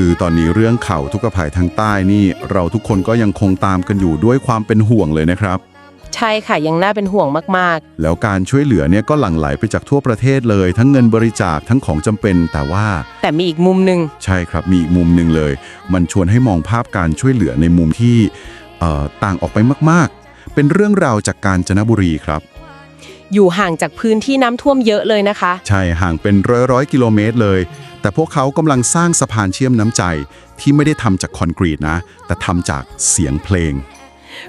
คือตอนนี้เรื่องข่าวทุกภัยทางใต้นี่ เราทุกคนก็ยังคงตามกันอยู่ด้วยความเป็นห่วงเลยนะครับ ใช่ค่ะยังน่าเป็นห่วงมากแล้วการช่วยเหลือเนี่ยก็หลั่งไหลไปจากทั่วประเทศเลย ทั้งเงินบริจาคทั้งของจำเป็น แต่ว่าๆ แต่มีอีกมุมหนึ่งใช่ครับมีอีกมุมหนึ่งเลย มันชวนให้มองภาพการช่วยเหลือในมุมที่เอ่อต่างออกไปมากๆ เป็นเรื่องราวจากการจนบุรีครับ อยู่ห่างจากพื้นที่น้ำท่วมเยอะเลยนะคะ ใช่ห่างเป็นร้อยร้อยๆกิโลเมตรเลย แต่พวกเขากำลังสร้างสะพานเชื่อมน้ำใจ ที่ไม่ได้ทำจากคอนกรีตนะ แต่ทำจากเสียงเพลง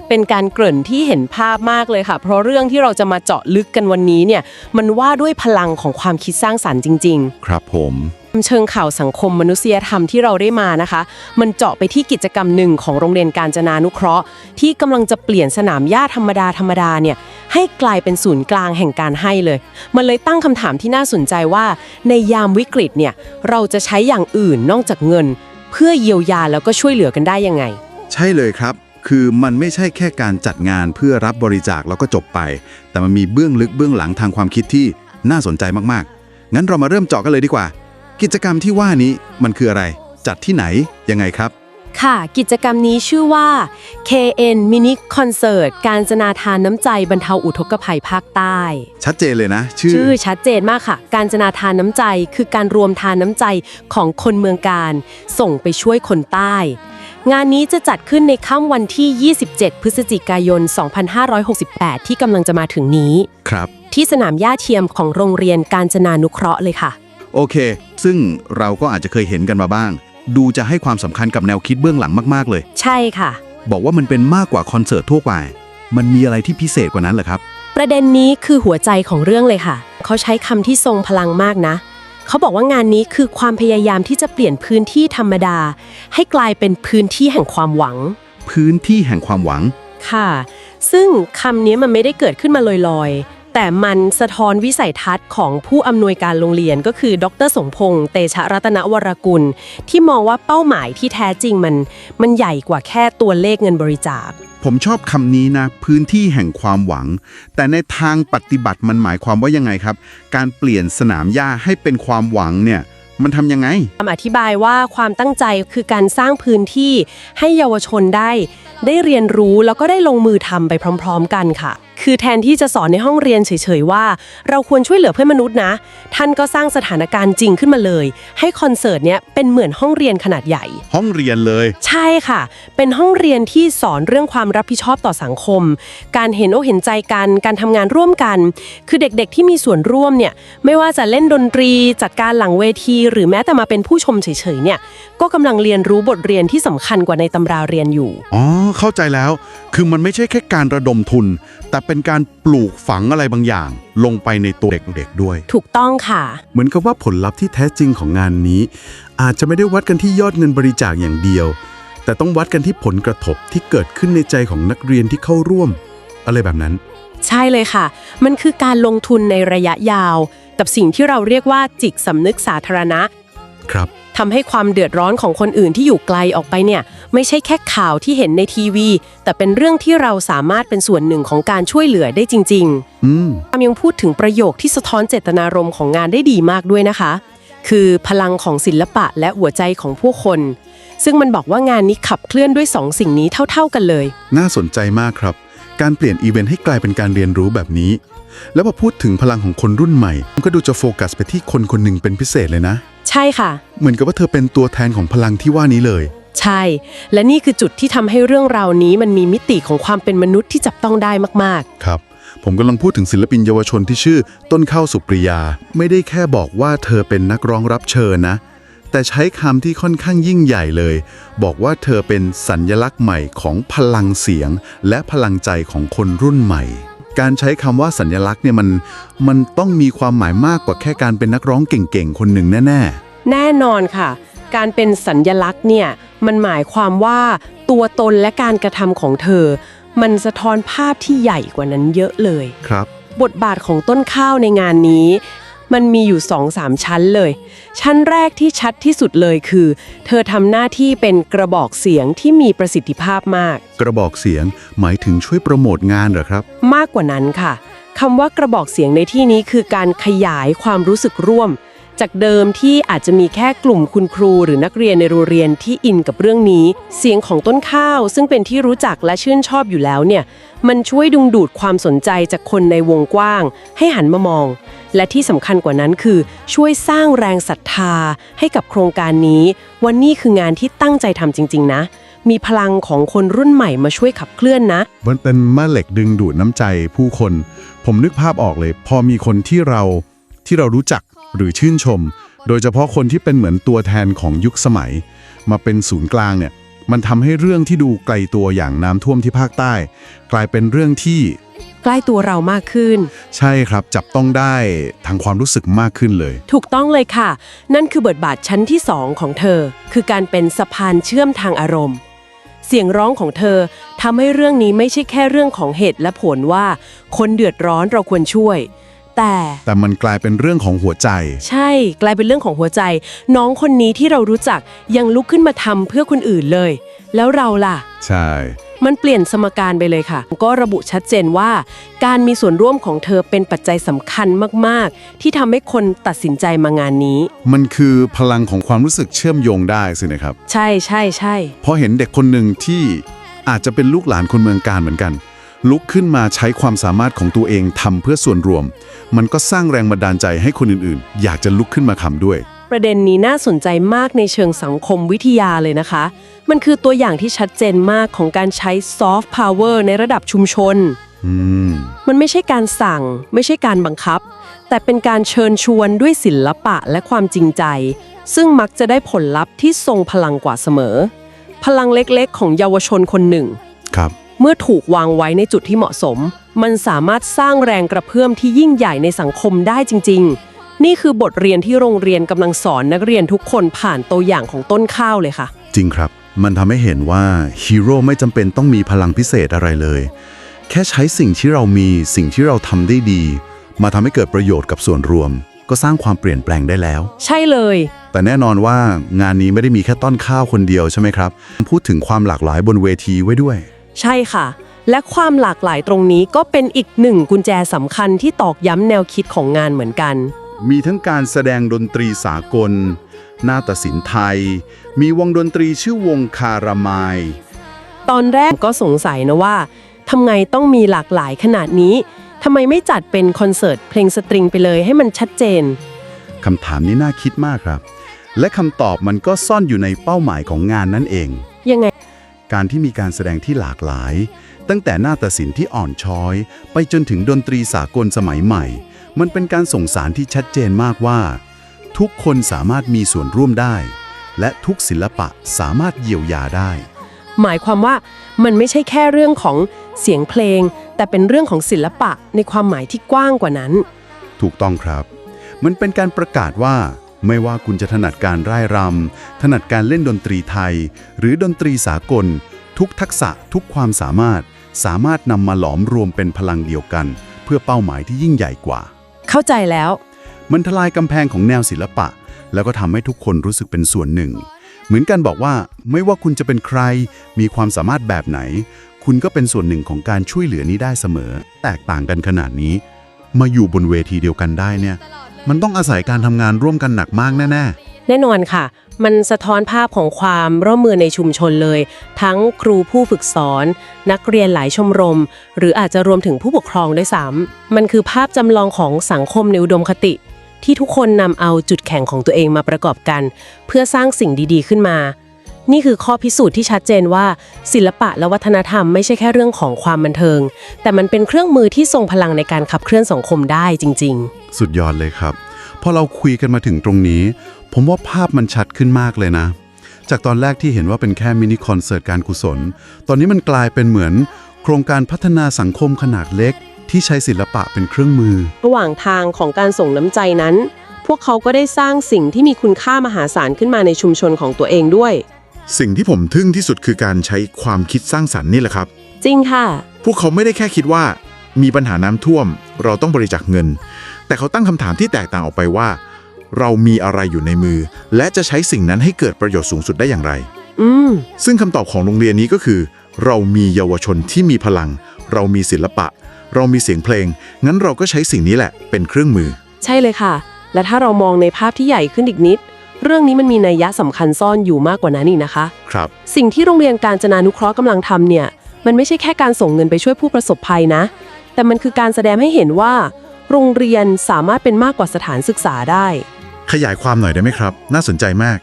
เป็นการเกริ่นที่เห็นภาพมากเลยค่ะ เพราะเรื่องที่เราจะมาเจาะลึกกันวันนี้เนี่ยมันว่าด้วยพลังของความคิดสร้างสรรค์จริงครับผมๆ เชิงข่าวสังคมมนุษยธรรมที่เราได้มานะคะ มันเจาะไปที่กิจกรรมหนึ่งของโรงเรียนการจนานุเคราะห์ ที่กำลังจะเปลี่ยนสนามหญ้าธรรมดาธรรมดาเนี่ยให้กลายเป็นศูนย์กลางแห่งการให้เลย มันเลยตั้งคำถามที่น่าสนใจว่า ในยามวิกฤตเนี่ยเราจะใช้อย่างอื่นนอกจากเงิน เพื่อเยียวยาแล้วก็ช่วยเหลือกันได้ยังไง ใช่เลยครับ คือมันไม่ใช่แค่การจัดงานเพื่อรับบริจาคแล้วก็จบไป แต่มันมีเบื้องลึกเบื้องหลังทางความคิดที่น่าสนใจมากๆ งั้นเรามาเริ่มเจาะกันเลยดีกว่า กิจกรรมที่ว่านี้มันคืออะไร จัดที่ไหน ยังไงครับ ค่ะ กิจกรรมนี้ชื่อว่า KN Mini Concert การจนาทานน้ำใจบรรเทาอุทกภัยภาคใต้ ชัดเจนเลยนะ ชื่อ ชื่อชัดเจนมากค่ะ การจนาทานน้ำใจคือการรวมทานน้ำใจของคนเมืองการ ส่งไปช่วยคนใต้ งานนี้จะจัดขึ้นในค่ำวันที่ 27 พฤศจิกายน 2568 ที่กำลังจะมาถึงนี้ ครับ ที่สนามหญ้าเทียมของโรงเรียนการจนานุเคราะห์เลยค่ะ โอเค ซึ่งเราก็อาจจะเคยเห็นกันมาบ้าง ดูจะให้ความสำคัญกับแนวคิดเบื้องหลังมากๆเลย ใช่ค่ะ บอกว่ามันเป็นมากกว่าคอนเสิร์ตทั่วไป มันมีอะไรที่พิเศษกว่านั้นเหรอครับ ประเด็นนี้คือหัวใจของเรื่องเลยค่ะ เขาใช้คำที่ทรงพลังมากนะ เขาบอกว่างานนี้คือความพยายามที่จะเปลี่ยนพื้นที่ธรรมดา ให้กลายเป็นพื้นที่แห่งความหวัง พื้นที่แห่งความหวัง ค่ะ ซึ่งคำนี้มันไม่ได้เกิดขึ้นมาลอยๆ แต่มันสะท้อนวิสัยทัศน์ของผู้อำนวยการโรงเรียนก็คือ ดรสมพงษ์เตชะรัตนวรกุล ที่มองว่าเป้าหมายที่แท้จริงมัน มันใหญ่กว่าแค่ตัวเลขเงินบริจาค ผมชอบคำนี้นะ พื้นที่แห่งความหวัง แต่ในทางปฏิบัติมันหมายความว่ายังไงครับ การเปลี่ยนสนามหญ้าให้เป็นความหวังเนี่ยมันทำยังไงคำอธิบายว่าความตั้งใจคือการสร้างพื้นที่ให้เยาวชนได้ ได้เรียนรู้แล้วก็ได้ลงมือทำไปพร้อม ๆ กันค่ะ คือแทนที่จะสอนในห้องเรียนเฉยๆว่า เราควรช่วยเหลือเพื่อนมนุษย์นะ ท่านก็สร้างสถานการณ์จริงขึ้นมาเลย ให้คอนเสิร์ตเนี้ยเป็นเหมือนห้องเรียนขนาดใหญ่ ห้องเรียนเลย ใช่ค่ะ เป็นห้องเรียนที่สอนเรื่องความรับผิดชอบต่อสังคม การเห็นอกเห็นใจกัน การทำงานร่วมกัน คือเด็กๆที่มีส่วนร่วมเนี่ย ไม่ว่าจะเล่นดนตรี จัดการหลังเวที หรือแม้แต่มาเป็นผู้ชมเฉยๆเนี่ย ก็กำลังเรียนรู้บทเรียนที่สำคัญกว่าในตำราเรียนอยู่ อ๋อ เข้าใจแล้ว คือมันไม่ใช่แค่การระดมทุน แต่เป็นการปลูกฝังอะไรบางอย่าง ลงไปในตัวเด็กๆด้วย ถูกต้องค่ะ เหมือนกับว่าผลลัพธ์ที่แท้จริงของงานนี้ อาจจะไม่ได้วัดกันที่ยอดเงินบริจาคอย่างเดียว แต่ต้องวัดกันที่ผลกระทบที่เกิดขึ้นในใจของนักเรียนที่เข้าร่วม อะไรแบบนั้น ใช่เลยค่ะ มันคือการลงทุนในระยะยาว กับสิ่งที่เราเรียกว่าจิตสำนึกสาธารณะ ครับ ทำให้ความเดือดร้อนของคนอื่นที่อยู่ไกลออกไปเนี่ย ไม่ใช่แค่ข่าวที่เห็นในทีวี แต่เป็นเรื่องที่เราสามารถเป็นส่วนหนึ่งของการช่วยเหลือได้จริงอืมๆอามยังพูดถึงประโยคที่สะท้อนเจตนารมณ์ของงานได้ดีมากด้วยนะคะ คือพลังของศิลปะและหัวใจของผู้คน ซึ่งมันบอกว่างานนี้ขับเคลื่อนด้วยสองสิ่งนี้เท่าๆกันเลย น่าสนใจมากครับ การเปลี่ยนอีเวนต์ให้กลายเป็นการเรียนรู้แบบนี้ แล้วพอพูดถึงพลังของคนรุ่นใหม่มันก็ดูจะโฟกัสไปที่คนคนหนึ่งเป็นพิเศษเลยนะ ใช่ค่ะ เหมือนกับว่าเธอเป็นตัวแทนของพลังที่ว่านี้เลย ใช่ และนี่คือจุดที่ทำให้เรื่องราวนี้มันมีมิติของความเป็นมนุษย์ที่จับต้องได้มากครับ ผมกำลังพูดถึงศิลปินเยาวชนที่ชื่อต้นข้าวสุปริยา ไม่ได้แค่บอกว่าเธอเป็นนักร้องรับเชิญนะ แต่ใช้คำที่ค่อนข้างยิ่งใหญ่เลย บอกว่าเธอเป็นสัญญลักษณ์ใหม่ของพลังเสียง และพลังใจของคนรุ่นใหม่ การใช้คำว่าสัญญลักษณ์เนี่ยมันมันต้องมีความหมายมากกว่าแค่การเป็นนักร้องเก่งๆ คนหนึ่งแน่ๆๆ แน่นอนค่ะ การเป็นสัญญลักษณ์เนี่ยมันหมายความว่าตัวตนและการกระทำของเธอ มันสะท้อนภาพที่ใหญ่กว่านั้นเยอะเลย ครับ บทบาทของต้นข้าวในงานนี้ มันมีอยู่สองสามชั้นเลย ชั้นแรกที่ชัดที่สุดเลยคือ เธอทำหน้าที่เป็นกระบอกเสียงที่มีประสิทธิภาพมาก กระบอกเสียงหมายถึงช่วยโปรโมทงานเหรอครับ มากกว่านั้นค่ะคำว่ากระบอกเสียงในที่นี้คือการขยายความรู้สึกร่วม จากเดิมที่อาจจะมีแค่กลุ่มคุณครูหรือนักเรียนในโรงเรียนที่อินกับเรื่องนี้ เสียงของต้นข้าว ซึ่งเป็นที่รู้จักและชื่นชอบอยู่แล้วเนี่ย มันช่วยดึงดูดความสนใจจากคนในวงกว้าง ให้หันมามอง และที่สำคัญกว่านั้นคือ ช่วยสร้างแรงศรัทธาให้กับโครงการนี้ว่านี่คืองานที่ตั้งใจทำจริง ๆ นะ มีพลังของคนรุ่นใหม่มาช่วยขับเคลื่อนนะ มันเป็นแม่เหล็กดึงดูดน้ำใจผู้คน ผมนึกภาพออกเลย พอมีคนที่เราที่เรารู้จัก หรือชื่นชม โดยเฉพาะคนที่เป็นเหมือนตัวแทนของยุคสมัย มาเป็นศูนย์กลางเนี่ยมันทำให้เรื่องที่ดูไกลตัวอย่างน้ำท่วมที่ภาคใต้ กลายเป็นเรื่องที่ใกล้ตัวเรามากขึ้น ใช่ครับจับต้องได้ทางความรู้สึกมากขึ้นเลย ถูกต้องเลยค่ะ นั่นคือบทบาทชั้นที่สองของเธอ คือการเป็นสะพานเชื่อมทางอารมณ์ เสียงร้องของเธอทำให้เรื่องนี้ไม่ใช่แค่เรื่องของเหตุและผลว่า คนเดือดร้อนเราควรช่วย แต่ แต่มันกลายเป็นเรื่องของหัวใจ ใช่กลายเป็นเรื่องของหัวใจ น้องคนนี้ที่เรารู้จักยังลุกขึ้นมาทำเพื่อคนอื่นเลย แล้วเราล่ะ ใช่ มันเปลี่ยนสมการไปเลยค่ะ ก็ระบุชัดเจนว่า การมีส่วนร่วมของเธอเป็นปัจจัยสำคัญมาก ๆ ที่ทำให้คนตัดสินใจมางานนี้ มันคือพลังของความรู้สึกเชื่อมโยงได้สินะครับ ใช่ใช่ใช่พอเห็นเด็กคนหนึ่งที่อาจจะเป็นลูกหลานคนเมืองการเหมือนกัน ลุกขึ้นมาใช้ความสามารถของตัวเองทำเพื่อส่วนรวม มันก็สร้างแรงบันดาลใจให้คนอื่นๆ อยากจะลุกขึ้นมาทำด้วย ประเด็นนี้น่าสนใจมากในเชิงสังคมวิทยาเลยนะคะ มันคือตัวอย่างที่ชัดเจนมากของการใช้ซอฟต์พาวเวอร์ในระดับชุมชนอืมมันไม่ใช่การสั่ง ไม่ใช่การบังคับ แต่เป็นการเชิญชวนด้วยศิลปะและความจริงใจ ซึ่งมักจะได้ผลลัพธ์ที่ทรงพลังกว่าเสมอ พลังเล็กๆ ของเยาวชนคนหนึ่ง ครับ เมื่อถูกวางไว้ในจุดที่เหมาะสม มันสามารถสร้างแรงกระเพื่อมที่ยิ่งใหญ่ในสังคมได้จริง ๆ นี่คือบทเรียนที่โรงเรียนกำลังสอนนักเรียนทุกคนผ่านตัวอย่างของต้นข้าวเลยค่ะ จริงครับ มันทำให้เห็นว่าฮีโร่ไม่จำเป็นต้องมีพลังพิเศษอะไรเลย แค่ใช้สิ่งที่เรามีสิ่งที่เราทำได้ดี มาทำให้เกิดประโยชน์กับส่วนรวม ก็สร้างความเปลี่ยนแปลงได้แล้ว ใช่เลย แต่แน่นอนว่างานนี้ไม่ได้มีแค่ต้นข้าวคนเดียวใช่ไหมครับ พูดถึงความหลากหลายบนเวทีไว้ด้วย ใช่ค่ะ และความหลากหลายตรงนี้ก็เป็นอีกหนึ่งกุญแจสำคัญที่ตอกย้ำแนวคิดของงานเหมือนกัน มีทั้งการแสดงดนตรีสากล นาฏศิลป์ไทย มีวงดนตรีชื่อวงคารามาย ตอนแรกก็สงสัยนะว่าทำไงต้องมีหลากหลายขนาดนี้ทำไมไม่จัดเป็นคอนเสิร์ตเพลงสตริงไปเลยให้มันชัดเจน คำถามนี้น่าคิดมากครับ และคำตอบมันก็ซ่อนอยู่ในเป้าหมายของงานนั่นเอง ยังไง การที่มีการแสดงที่หลากหลาย ตั้งแต่นาฏศิลป์ที่อ่อนช้อย ไปจนถึงดนตรีสากลสมัยใหม่ มันเป็นการส่งสารที่ชัดเจนมากว่า ทุกคนสามารถมีส่วนร่วมได้ และทุกศิลปะสามารถเยียวยาได้ หมายความว่ามันไม่ใช่แค่เรื่องของเสียงเพลง แต่เป็นเรื่องของศิลปะในความหมายที่กว้างกว่านั้น ถูกต้องครับ มันเป็นการประกาศว่า ไม่ว่าคุณจะถนัดการร่ายรำถนัดการเล่นดนตรีไทย หรือดนตรีสากล ทุกทักษะทุกความสามารถ สามารถนำมาหลอมรวมเป็นพลังเดียวกัน เพื่อเป้าหมายที่ยิ่งใหญ่กว่า เข้าใจแล้ว มันทลายกำแพงของแนวศิลปะ แล้วก็ทำให้ทุกคนรู้สึกเป็นส่วนหนึ่ง เหมือนกันบอกว่า ไม่ว่าคุณจะเป็นใคร มีความสามารถแบบไหน คุณก็เป็นส่วนหนึ่งของการช่วยเหลือนี้ได้เสมอ แตกต่างกันขนาดนี้ มาอยู่บนเวทีเดียวกันได้เนี่ย มันต้องอาศัยการทำงานร่วมกันหนักมากแน่แน่นอนค่ะ มันสะท้อนภาพของความร่วมมือในชุมชนเลย ทั้งครูผู้ฝึกสอน นักเรียนหลายชมรม หรืออาจจะรวมถึงผู้ปกครองด้วยซ้ำมันคือภาพจำลองของสังคมในอุดมคติ ที่ทุกคนนำเอาจุดแข็งของตัวเองมาประกอบกัน เพื่อสร้างสิ่งดีๆ ขึ้นมา นี่คือข้อพิสูจน์ที่ชัดเจนว่า ศิลปะและวัฒนธรรมไม่ใช่แค่เรื่องของความบันเทิง แต่มันเป็นเครื่องมือที่ทรงพลังในการขับเคลื่อนสังคมได้จริงๆๆสุดยอดเลยครับ พอเราคุยกันมาถึงตรงนี้ ผมว่าภาพมันชัดขึ้นมากเลยนะ จากตอนแรกที่เห็นว่าเป็นแค่มินิคอนเสิร์ตการกุศล ตอนนี้มันกลายเป็นเหมือน โครงการพัฒนาสังคมขนาดเล็ก ที่ใช้ศิลปะเป็นเครื่องมือระหว่างทางของการส่งน้ำใจนั้น พวกเขาก็ได้สร้างสิ่งที่มีคุณค่ามหาศาลขึ้นมาในชุมชนของตัวเองด้วย สิ่งที่ผมทึ่งที่สุดคือการใช้ความคิดสร้างสรรค์นี่แหละครับ จริงค่ะ พวกเขาไม่ได้แค่คิดว่า มีปัญหาน้ำท่วม เราต้องบริจาคเงิน แต่เขาตั้งคำถามที่แตกต่างออกไปว่า เรามีอะไรอยู่ในมือ และจะใช้สิ่งนั้นให้เกิดประโยชน์สูงสุดได้อย่างไร อืม ซึ่งคำตอบของโรงเรียนนี้ก็คือ เรามีเยาวชนที่มีพลัง เรามีศิลปะ เรามีเสียงเพลง งั้นเราก็ใช้สิ่งนี้แหละ เป็นเครื่องมือ ใช่เลยค่ะ และถ้าเรามองในภาพที่ใหญ่ขึ้นอีกนิด เรื่องนี้มันมีนัยยะสำคัญซ่อนอยู่มากกว่านั้นอีกนะคะ ครับ สิ่งที่โรงเรียนการจนานุเคราะห์กำลังทำเนี่ย มันไม่ใช่แค่การส่งเงินไปช่วยผู้ประสบภัยนะ แต่มันคือการแสดงให้เห็นว่า โรงเรียนสามารถเป็นมากกว่าสถานศึกษาได้ ขยายความหน่อยได้ไหมครับ น่าสนใจมาก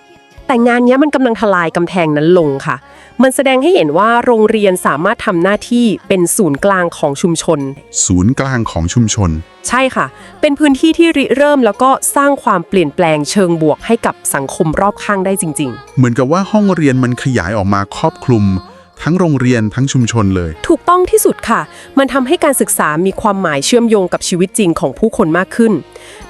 แต่งานเนี้ยมันกำลังทลายกำแพงนั้นลงค่ะ มันแสดงให้เห็นว่าโรงเรียนสามารถทำหน้าที่เป็นศูนย์กลางของชุมชน ศูนย์กลางของชุมชน ใช่ค่ะ เป็นพื้นที่ที่ริเริ่มแล้วก็สร้างความเปลี่ยนแปลงเชิงบวกให้กับสังคมรอบข้างได้จริง เหมือนกับว่าห้องเรียนมันขยายออกมาครอบคลุม ทั้งโรงเรียนทั้งชุมชนเลย ๆ ถูกต้องที่สุดค่ะ มันทำให้การศึกษามีความหมายเชื่อมโยงกับชีวิตจริงของผู้คนมากขึ้น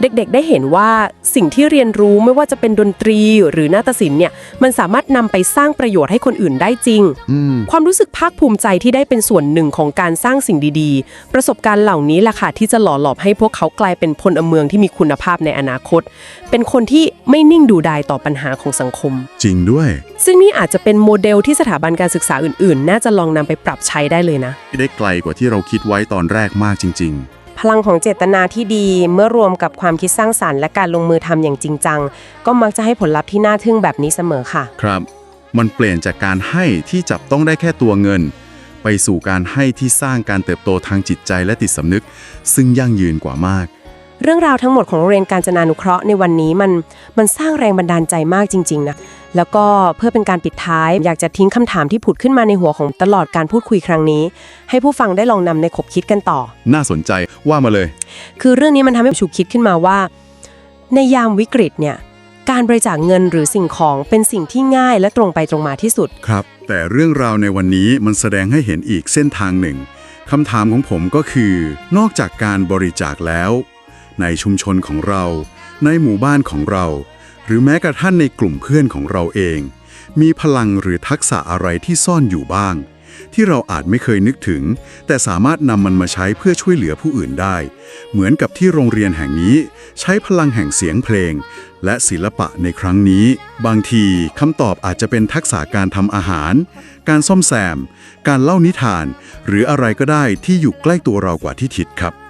เด็กๆ ได้เห็นว่าสิ่งที่เรียนรู้ไม่ว่าจะเป็นดนตรีหรือนาฏศิลป์เนี่ยมันสามารถนำไปสร้างประโยชน์ให้คนอื่นได้จริงอืมความรู้สึกภาคภูมิใจที่ได้เป็นส่วนหนึ่งของการสร้างสิ่งดีๆ ประสบการณ์เหล่านี้แหละค่ะที่จะหล่อหลอมให้พวกเขากลายเป็นพลเมืองที่มีคุณภาพในอนาคต เป็นคนที่ไม่นิ่งดูดายต่อปัญหาของสังคม จริงด้วย ซึ่งนี่อาจจะเป็นโมเดลที่สถาบันการศึกษาอื่นๆ น่าจะลองนำไปปรับใช้ได้เลยนะ ได้ไกลกว่าที่เราคิดไว้ตอนแรกมากจริง พลังของเจตนาที่ดีเมื่อรวมกับความคิดสร้างสรรค์และการลงมือทำอย่างจริงจัง ก็มักจะให้ผลลัพธ์ที่น่าทึ่งแบบนี้เสมอค่ะ ครับ มันเปลี่ยนจากการให้ที่จับต้องได้แค่ตัวเงิน ไปสู่การให้ที่สร้างการเติบโตทางจิตใจและติดสำนึก ซึ่งยั่งยืนกว่ามาก เรื่องราวทั้งหมดของโรงเรียนการจนานุเคราะห์ในวันนี้มันมันสร้างแรงบันดาลใจมากจริงๆนะแล้วก็เพื่อเป็นการปิดท้าย อยากจะทิ้งคำถามที่ผุดขึ้นมาในหัวของตลอดการพูดคุยครั้งนี้ ให้ผู้ฟังได้ลองนำในขบคิดกันต่อ น่าสนใจว่ามาเลย คือเรื่องนี้มันทำให้ฉุกคิดขึ้นมาว่า ในยามวิกฤตเนี่ยการบริจาคเงินหรือสิ่งของเป็นสิ่งที่ง่ายและตรงไปตรงมาที่สุด ครับ แต่เรื่องราวในวันนี้มันแสดงให้เห็นอีกเส้นทางหนึ่งคำถามของผมก็คือ นอกจากการบริจาคแล้ว ในชุมชนของเรา ในหมู่บ้านของเรา หรือแม้กระทั่งในกลุ่มเพื่อนของเราเอง มีพลังหรือทักษะอะไรที่ซ่อนอยู่บ้าง ที่เราอาจไม่เคยนึกถึง แต่สามารถนำมันมาใช้เพื่อช่วยเหลือผู้อื่นได้ เหมือนกับที่โรงเรียนแห่งนี้ ใช้พลังแห่งเสียงเพลง และศิลปะในครั้งนี้ บางทีคำตอบอาจจะเป็นทักษะการทำอาหาร การซ่อมแซม การเล่านิทาน หรืออะไรก็ได้ที่อยู่ใกล้ตัวเรากว่าที่คิดครับ